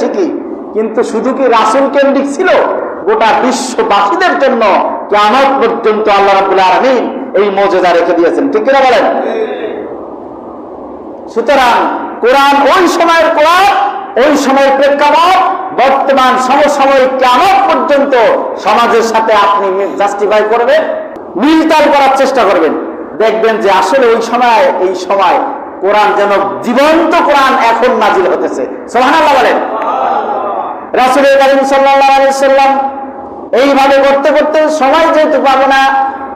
ঠিকই, কিন্তু শুধু কি রাসুল কেন্দ্রিক ছিল? গোটা বিশ্ববাসীদের জন্য কেমন পর্যন্ত আল্লাহ রাবুল আলমিন এই মর্যাদা রেখে দিয়েছেন। ঠিক কিনা বলেন? সুতরাং কোরআন ওই সময়ের কোরআন, ওই সময়ের প্রেক্ষাপট, বর্তমান সমসাময়িক কেমন পর্যন্ত সমাজের সাথে আপনি জাস্টিফাই করবেন, মিলতাল করার চেষ্টা করবেন। দেখবেন যে আসলে ওই সময়, এই সময় কোরআন যেন জীবন্ত কোরআন এখন নাজিল হতেছে। এইভাবে করতে করতে সময় যেহেতু পাবো না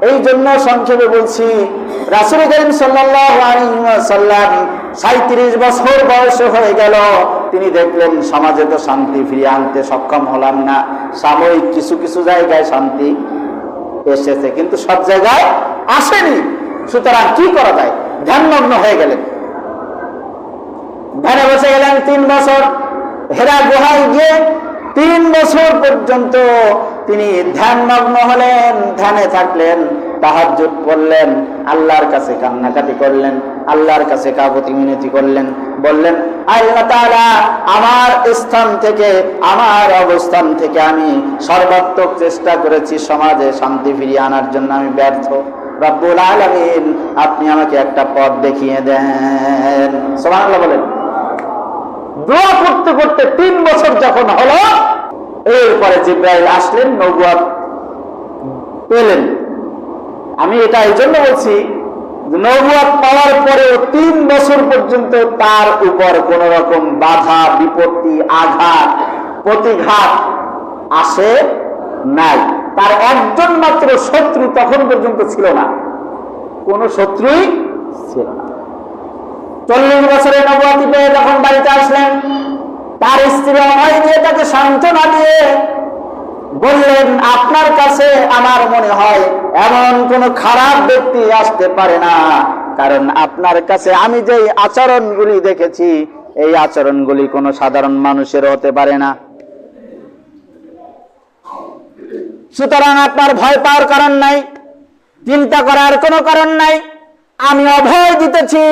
এই জন্য সংক্ষেপে বলছি রাসুল করিম সাল্লাম সাঁত্রিশ বছর বয়স হয়ে গেল, তিনি দেখলেন সমাজে তো শান্তি ফিরিয়ে আনতে সক্ষম হলাম না, সাময়িক কিছু কিছু জায়গায় শান্তি এসেছে, কিন্তু সব জায়গায় আসেনি। সুতরাং কি করা যায়? ধ্যানমগ্ন হয়ে গেলেন। ধ্যানে বসে গেলেন তিন বছর। হেরা গুহায় গিয়ে তিন বছর পর্যন্ত তিনি ধ্যানমগ্ন হলেন, ধ্যানে থাকলেন, তাহাজ্জুদ করলেন আল্লাহর কাছে কান্নাকাটি করলেন, আল্লাহর কাছে কাবতি মিনতি করলেন, বললেন, আল্লাহ তাআলা আমার স্থান থেকে, আমার অবস্থান থেকে আমি সর্বাত্মক চেষ্টা করেছি সমাজে শান্তি ফিরিয়ে আনার জন্য, আমি ব্যর্থ। রব্বুল আলামিন, আপনি আমাকে একটা পথ দেখিয়ে দেন। সুবহানাল্লাহ বলেন। দোয়া করতে করতে তিন বছর যখন হলো, এরপরে জিব্রাইল আসলেন নবুয়াত পেলেন। আমি এটা এই জন্য বলছি নবুয়াত পাওয়ার পরেও তিন বছর পর্যন্ত তার উপর কোন রকম বাধা, বিপত্তি, আঘাত, প্রতিঘাত আসে নাই। তার একজন মাত্র শত্রু তখন পর্যন্ত ছিল না। কোন শত্রুই ছিল না। চল্লিশ বছরের নবুয়াতি পেয়ে যখন বাড়িতে আসলেন, তার স্ত্রী অভয় দিয়ে তাকে সান্ত্বনা দিয়ে বললেন, আপনার কাছে আমার মনে হয় এমন কোন খারাপ ব্যক্তি আসতে পারে না। কারণ আপনার কাছে আমি যে আচরণগুলি দেখেছি, এই আচরণগুলি কোনো সাধারণ মানুষের হতে পারে না। সুতরাং আপনার ভয় পাওয়ার কারণ নাই, চিন্তা করার কোনো কারণ নাই। আমি অভয় দিতেছি,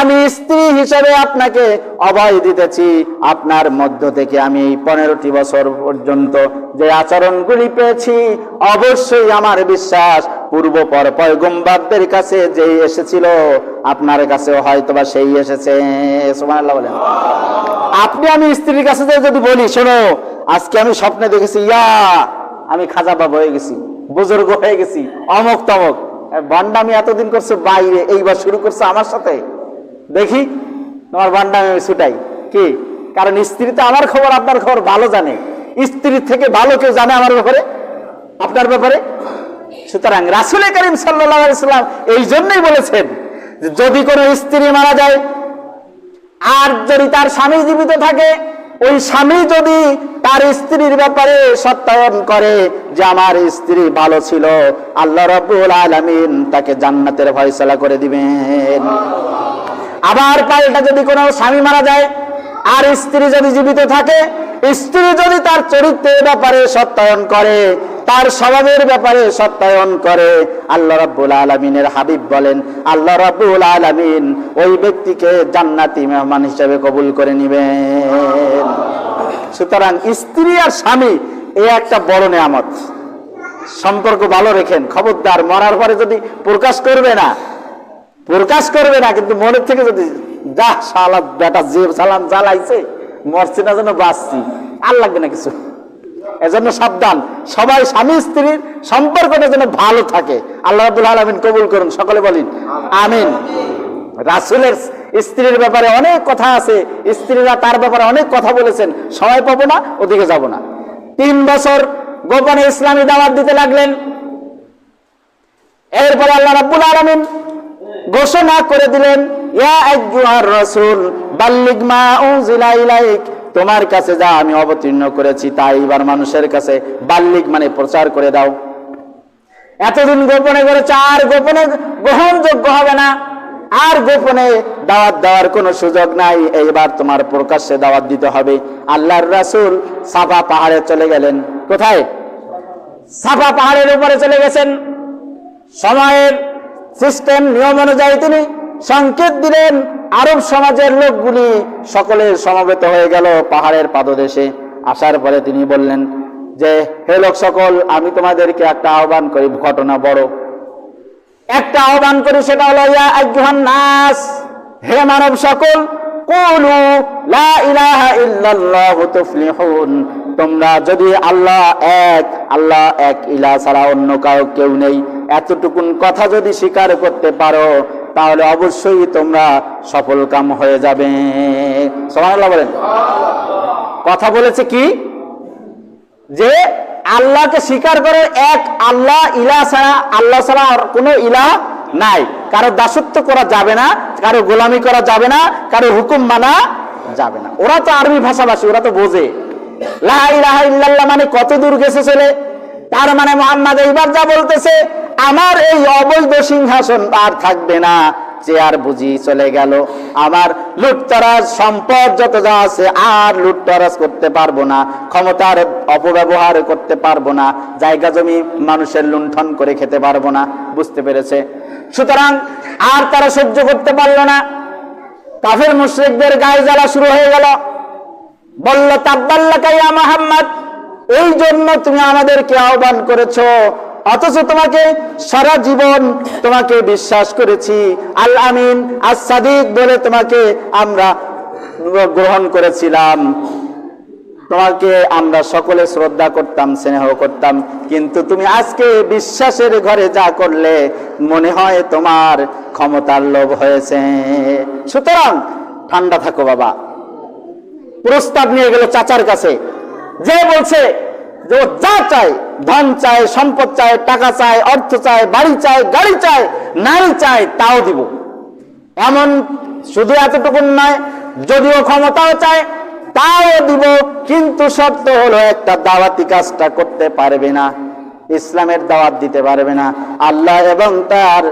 আমি স্ত্রী হিসেবে আপনাকে অভয় দিতেছি। আপনার মধ্য থেকে আমি এই পনেরোটি বছর পর্যন্ত যে আচরণগুলি পেয়েছি, অবশ্যই আমার বিশ্বাস পূর্ব পর পয়গম্বারদের কাছে যে এসেছিল, আপনার কাছে হয়তোবা সেই এসেছে। বলেন। আপনি আমি স্ত্রীর কাছে যদি বলি, শোনো, আজকে আমি স্বপ্নে দেখেছি, ইয়া, আমি খাজা বাবা হয়ে গেছি, বুজুর্গ হয়ে গেছি, অমক তমক। বান্ডামি এতদিন করছে বাইরে, এইবার শুরু করছে আমার সাথে? দেখি, তোমার বান্ডামি আমি ছুটাই। কি? কারণ স্ত্রী তো আমার খবর, আপনার খবর ভালো জানে। স্ত্রীর থেকে ভালো কেউ জানে আমার ব্যাপারে? আপনার ব্যাপারে? সুতরাং রাসুল করিম সাল্লাম এই জন্যই বলেছেন যদি কোনো স্ত্রী মারা যায়, আর যদি তার স্বামী জীবিত থাকে ওই স্বামী যদি তার স্ত্রীর ব্যাপারে সত্যায়ন করে যে আমার স্ত্রী ভালো ছিল, আল্লাহ রব্বুল আলমিন তাকে জান্নাতের ফয়সলা করে দিবেন। আবার পাল্টা যদি কোনো স্বামী মারা যায়, আর স্ত্রী যদি জীবিত থাকে, স্ত্রী যদি তার চরিত্রের ব্যাপারে সত্যায়ন করে তার স্বভাবের ব্যাপারে সত্যায়ন করে। আল্লাহ রাব্বুল আলমিনের হাবিব বলেন, আল্লাহ রাব্বুল আলমিন ওই ব্যক্তিকে জান্নাতি মেহমান হিসেবে কবুল করে নিবেন। সুতরাং স্ত্রী আর স্বামী, এ একটা বড় নেয়ামত। সম্পর্ক ভালো রেখেন। খবরদার, মরার পরে যদি প্রকাশ করবে না, প্রকাশ করবে না, কিন্তু মনের থেকে যদি, যা সালাদ বেটা, যে সালাম জ্বালাইছে, মরছি না যেন বাঁচছি। আর লাগবে না কিছু। এজন্য সাবধান। সবাই স্বামী স্ত্রীর সম্পর্কটা যেন ভালো থাকে। আল্লাহ রাবুল আলমিন কবুল করুন, সকলে বলেন, আমিন। রাসুলের স্ত্রীর ব্যাপারে অনেক কথা আছে, স্ত্রীরা তার ব্যাপারে অনেক কথা বলেছেন, সময় পাবো না, ওদিকে যাব না। তিন বছর গোপনে ইসলামী দাওয়াত দিতে লাগলেন। এরপরে আল্লাহ রাব্বুল আলামিন ঘোষণা করে দিলেন, ইয়া রাসূল, বাল্লিগ মা তোমার কাছে যা আমি অবতীর্ণ করেছি তাই এবার মানুষের কাছে বাল্যিক মানে প্রচার করে দাও। এতদিন গোপনে করেছে আর গোপনে গ্রহণযোগ্য হবে না। আর গোপনে দাওয়াত দেওয়ার কোনো সুযোগ নাই। এইবার তোমার প্রকাশ্যে দাওয়াত দিতে হবে। আল্লাহর রাসুল সাফা পাহাড়ে চলে গেলেন। কোথায়? সাফা পাহাড়ের উপরে চলে গেছেন। সময়ের সিস্টেম নিয়ম অনুযায়ী তিনি সংকেত দিলেন। আরব সমাজের লোকগুলি সকলে সমবেত হয়ে গেল পাহাড়ের পাদদেশে। আসার পরে তিনি বললেন যে, হে লোক সকল, আমি তোমাদেরকে একটা আহ্বান করি, ঘটনা বড়। একটা আহ্বান করি সেটা হলো, ইয়া নাস, হে মানব সকল, কুলু লা ইলাহা ইল্লাল্লাহু তুফলিহুন। তোমরা যদি আল্লাহ এক আল্লাহ এক ইলা ছাড়া অন্য কাউ কেউ নেই, এতটুকুন কথা যদি স্বীকার করতে পারো তাহলে অবশ্যই তোমরা সফল কাম হয়ে যাবে। বলেন। কথা বলেছে কি? যে আল্লাহকে স্বীকার করে এক আল্লাহ ইলা ছাড়া, আল্লাহ ছাড়া আর কোনো ইলা নাই। কারও দাসত্ব করা যাবে না, কারও গোলামি করা যাবে না, কারও হুকুম মানা যাবে না। ওরা তো আরবি ভাষাভাষী, ওরা তো বোঝে। লা ইলাহা ইল্লাল্লাহ মানে কত দূর গেছে ছেলে? তার মানে মোহাম্মদ এইবার যা বলতেছে আমার এই অবৈধ সিংহাসন আর থাকবে না চেয়ার বুঝি চলে গেল। আমার লুটতরাজ সম্পদ যত যা আছে আর লুটতরাজ করতে পারব না, ক্ষমতার অপব্যবহার করতে পারব না, জায়গা জমি মানুষের লুণ্ঠন করে খেতে পারব না, বুঝতে পেরেছে? সুতরাং আর তারা সহ্য করতে পারল না। কাফের মুশ্রিকদের গায়ে জ্বালা শুরু হয়ে গেল। বলল তাব্বাল্লা কাইয়া মোহাম্মদ, এই জন্য তুমি আমাদেরকে আহ্বান করেছ অথচ তোমাকে সারা জীবন তোমাকে বিশ্বাস করেছি। আল আমিন, আস সাদিক বলে তোমাকে আমরা গ্রহণ করেছিলাম। তোমাকে আমরা সকলে শ্রদ্ধা করতাম, স্নেহ করতাম। কিন্তু তুমি আজকে বিশ্বাসের ঘরে যা করলে, মনে হয় তোমার ক্ষমতার লোভ হয়েছে। সুতরাং ঠান্ডা থাকো বাবা। প্রস্তাব নিয়ে গেল চাচার কাছে। যে বলছে যে যা চায়, ধন চায়, সম্পদ চায়, টাকা চায়, অর্থ চায়, বাড়ি চায়, গাড়ি চায়, নারী চায়, তাও দিব। এমন শুধু এতটুকু নয়, যদিও ক্ষমতাও চায়, তাও দিব, কিন্তু শর্ত হলো একটা দাওয়াতি কাজটা করতে পারবে না, ইসলামের দাওয়াত দিতে পারবে না, আল্লাহ এবং তার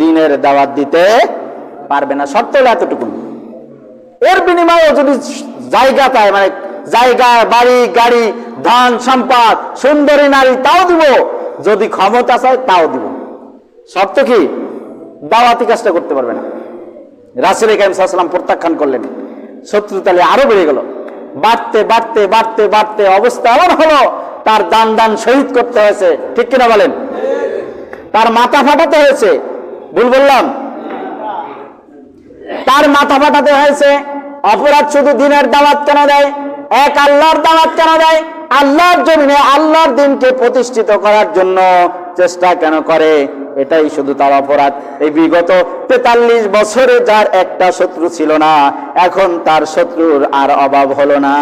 দিনের দাওয়াত দিতে পারবে না, শর্ত হলো এতটুকু এর বিনিময়ে যদি জায়গা পায় মানে জায়গা, বাড়ি, গাড়ি, ধন সম্পদ, সুন্দরী নারী তাও দিব, যদি ক্ষমতা চায় তাও দিব। শর্ত কি? দাওয়াতি কাজটা করতে পারবে না। রাসুল কাইম প্রত্যাখ্যান করলেন। শত্রু তাহলে আরও বেড়ে গেল। বাড়তে বাড়তে বাড়তে বাড়তে অবস্থা এমন হলো, তার দান দান শহীদ করতে হয়েছে। ঠিক কিনা বলেন? তার মাথা ফাটাতে হয়েছে। ভুল বললাম? তার মাথা ফাটাতে হয়েছে। অপরাধ শুধু দিনের দাওয়াত কেন দেয়? এক আল্লাহর দাওয়াত কেন দেয়? আল্লাহর জমিনে আল্লাহর দিনকে প্রতিষ্ঠিত করার জন্য চেষ্টা কেন করে? এটাই শুধু তার অপরাধ। এই বিগত তেতাল্লিশ বছরে যার একটা শত্রু ছিল না, এখন তার শত্রুর আর অভাব হলো না।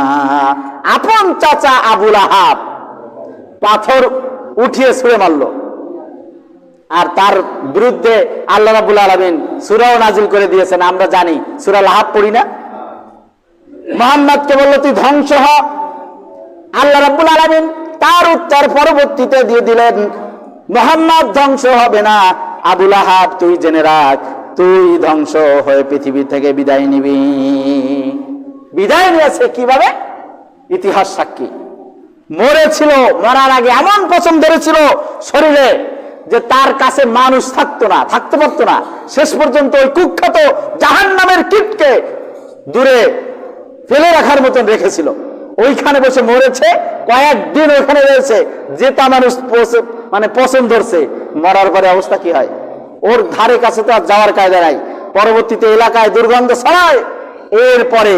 আপন চাচা আবুল আহাব পাথর উঠিয়ে ছুঁড়ে মারলো। আর তার বিরুদ্ধে আল্লাহ রাবুল আলমিন সুরাও নাজিল করে দিয়েছেন, আমরা জানি। সুরা লাহাব পড়ি না? মোহাম্মদকে বলল, তুই ধ্বংস হ। আল্লাহ রাবুল আলমিন তার উত্তর পরবর্তীতে দিয়ে দিলেন, মোহাম্মদ ধ্বংস হবে না। আবুল আহাব, তুই জেনে রাখ, তুই ধ্বংস হয়ে পৃথিবী থেকে বিদায় নিবি। বিদায় নিয়েছে কীভাবে? ইতিহাস সাক্ষী। মরেছিল, মরার আগে এমন পছন্দ ধরেছিল শরীরে যে তার কাছে মানুষ থাকতো না, থাকতে পারতো না। শেষ পর্যন্ত ওই কুখ্যাত জাহান নামের কীটকে দূরে ফেলে রাখার মতন রেখেছিল। ওইখানে বসে মরেছে, কয়েকদিন ওখানে রয়েছে যে যেটা মানুষ মানে পছন্দ ধরছে। মরার পরে অবস্থা কি হয়? ওর ধারে কাছে তো আর যাওয়ার কায়দা নাই। পরবর্তীতে এলাকায় দুর্গন্ধ ছড়ায়। এরপরে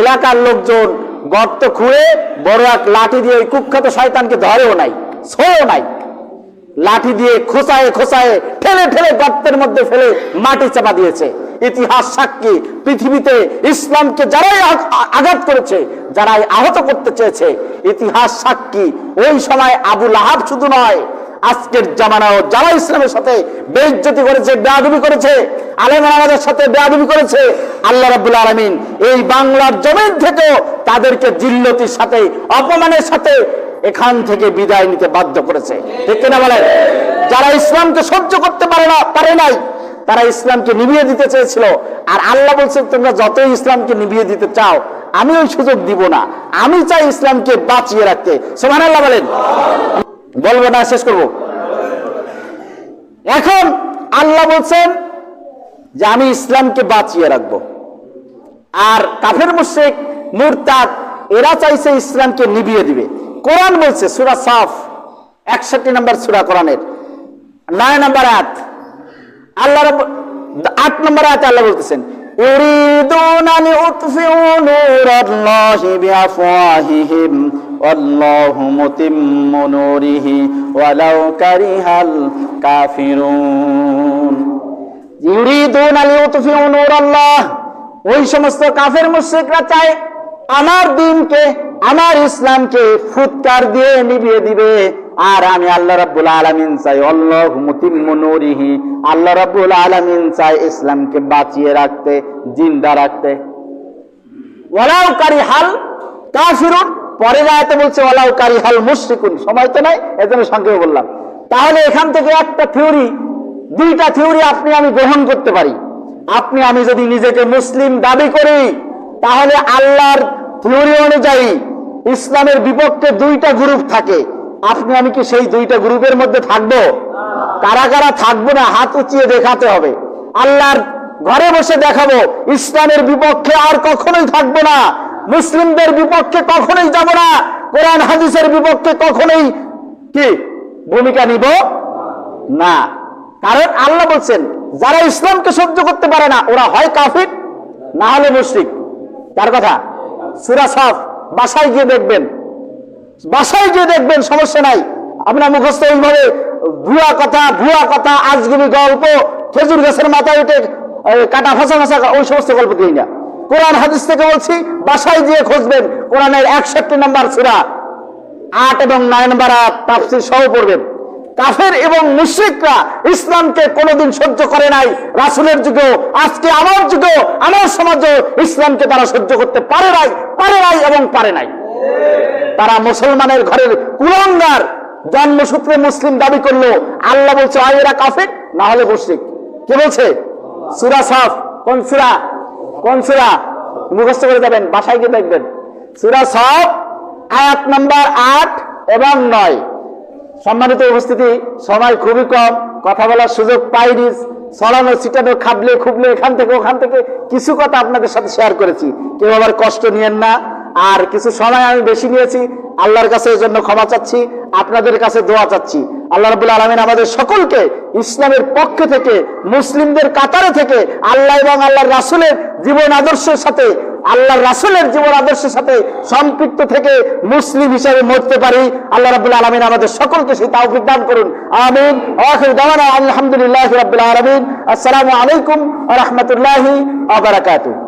এলাকার লোকজন গর্ত খুঁড়ে বড় এক লাঠি দিয়ে ওই কুখ্যাত শয়তানকে ধরেও নাই ছোঁও নাই। লাঠি দিয়ে খোসায় খোসায় ঠেলে ঠেলে গর্তের মধ্যে ফেলে মাটি চাপা দিয়েছে। ইতিহাস সাক্ষী, পৃথিবীতে ইসলামকে যারাই আঘাত করেছে, যারাই আহত করতে চেয়েছে, ইতিহাস সাক্ষী, ওই সময় আবুল আহাব শুধু নয়, আজকের জামানাও যারা ইসলামের সাথে বেইজ্জতি করেছে, বেয়াদবি করেছে, আলেম আমাদের সাথে বেয়াদবি করেছে, আল্লাহ রাব্বুল আলামিন এই বাংলার জমিন থেকেও তাদেরকে জিল্লতির সাথে, অপমানের সাথে এখান থেকে বিদায় নিতে বাধ্য করেছে। ঠিক কিনা বলেন? যারা ইসলামকে সহ্য করতে পারে না, পারে নাই তারা ইসলামকে নিভিয়ে দিতে চেয়েছিল। আর আল্লাহ বলছে, তোমরা যতই ইসলামকে নিভিয়ে দিতে চাও, আমি ওই সুযোগ দিব না। আমি চাই ইসলামকে বাঁচিয়ে রাখতে। সোমান আল্লাহ বলেন। বলব না, শেষ করব। এখন আল্লাহ বলছেন যে, আমি ইসলামকে বাঁচিয়ে রাখব। আর কাফের, মুশরিক, মুরতাদ, এরা চাইছে ইসলামকে নিভিয়ে দিবে। কোরআন বলছে, সুরা সাফ একষট্টি নম্বর সুরা কোরআনের। নয় নম্বর আয়াত। আল্লাহ রব- আট নম্বর আয়াতে আল্লাহ বলতেছেন يريدون أن يطفئوا نور الله بأفواههم والله متم نوره ولو كره الكافرون ইউরিদুন লিউতফিউ নূরাল্লাহ ওই সমস্ত কাফের মুশরিকরা চায় আমার দিনকে আমার ইসলামকে ফুৎকার দিয়ে নিভিয়ে দিবে আর আমি আল্লাহ রাব্বুল আলামিন চাই, আল্লাহু মুতিম্মু নূরিহি। আল্লাহ রাব্বুল আলামিন চাই ইসলামকে বাঁচিয়ে রাখতে, জিন্দা রাখতে। ওয়ালাউ কারিহাল কাফিরুন, পরে আয়াতে বলছে, ওয়ালাউ কারিহাল মুশরিকুন। সময় তো নাই, এজন্য সংক্ষেপে বললাম। তাহলে এখান থেকে একটা থিওরি, দুইটা থিওরি আপনি আমি গ্রহণ করতে পারি। আপনি, আমি যদি নিজেকে মুসলিম দাবি করি, তাহলে আল্লাহর থিওরি অনুযায়ী ইসলামের বিপক্ষে দুইটা গ্রুপ থাকে। আপনি আমি কি সেই দুইটা গ্রুপের মধ্যে থাকব? কারা কারা থাকব না, হাত উঁচিয়ে দেখাতে হবে। আল্লাহর ঘরে বসে দেখাবো, ইসলামের বিপক্ষে আর কখনোই থাকব না, মুসলিমদের বিপক্ষে কখনোই যাব না, কোরআন হাদিসের বিপক্ষে কখনোই কি ভূমিকা নিব না। কারণ আল্লাহ বলছেন, যারা ইসলামকে সহ্য করতে পারে না, ওরা হয় কাফির, না হলে মুশরিক। তার কথা, সুরা সাফ, বাসায় গিয়ে দেখবেন বাসায় গিয়ে দেখবেন সমস্যা নাই। আপনার মুখস্থ এইভাবে ভুয়া কথা ভুয়া কথা, আজগুবি গল্প, খেজুর গাছের মাথায় উঠে কাটা ফাঁসা ফাঁসা ওই সমস্ত গল্প দিই না। কোরআন হাদিস থেকে বলছি, বাসায় গিয়ে খুঁজবেন, কোরআনের একষট্টি নম্বর সুরা, আট এবং নয় নম্বর তাফসির সহ পড়বেন। কাফের এবং মুশ্রিকরা ইসলামকে কোনোদিন সহ্য করে নাই। রাসুলের যুগেও, আজকে আমার যুগেও, আমার সমাজেও ইসলামকে তারা সহ্য করতে পারে নাই পারে নাই এবং পারে নাই। তারা মুসলমানের ঘরের কুলঙ্গার জন্মসূত্রে মুসলিম দাবি করল। আল্লাহ বলছে এরা কাফের, না হলে মুশরিক। কে বলছে? সুরা সাফ, কোন সুরা? কোন সুরা? মুখস্থ করে যাবেন, বাসায় গিয়ে দেখবেন। সুরা সাফ, আয়াত নাম্বার আট এবং নয়। সম্মানিত উপস্থিতি, সময় খুবই কম, কথা বলার সুযোগ পাইনি। সরানো ছিটানো, খাবলে, খুবলে, এখান থেকে, ওখান থেকে কিছু কথা আপনাদের সাথে শেয়ার করেছি। কেউ আবার কষ্ট নিয়েন না। আর কিছু সময় আমি বেশি নিয়েছি, আল্লাহর কাছে এর জন্য ক্ষমা চাচ্ছি, আপনাদের কাছে দোয়া চাচ্ছি। আল্লাহ রাবুল আলমিন আমাদের সকলকে ইসলামের পক্ষ থেকে, মুসলিমদের কাতারে থেকে, আল্লাহ এবং আল্লাহর রাসুলের জীবন আদর্শের সাথে, আল্লাহর রাসুলের জীবন আদর্শের সাথে সম্পৃক্ত থেকে মুসলিম হিসেবে মরতে পারি। আল্লাহ রাবুল আলমিন আমাদের সকলকে সেই তাওফিক দান করুন। আমিন। আলহামদুলিল্লাহ রাব্বিল আলামিন। আসসালামু আলাইকুম রাহমাতুল্লাহি ওয়া বারাকাতুহু।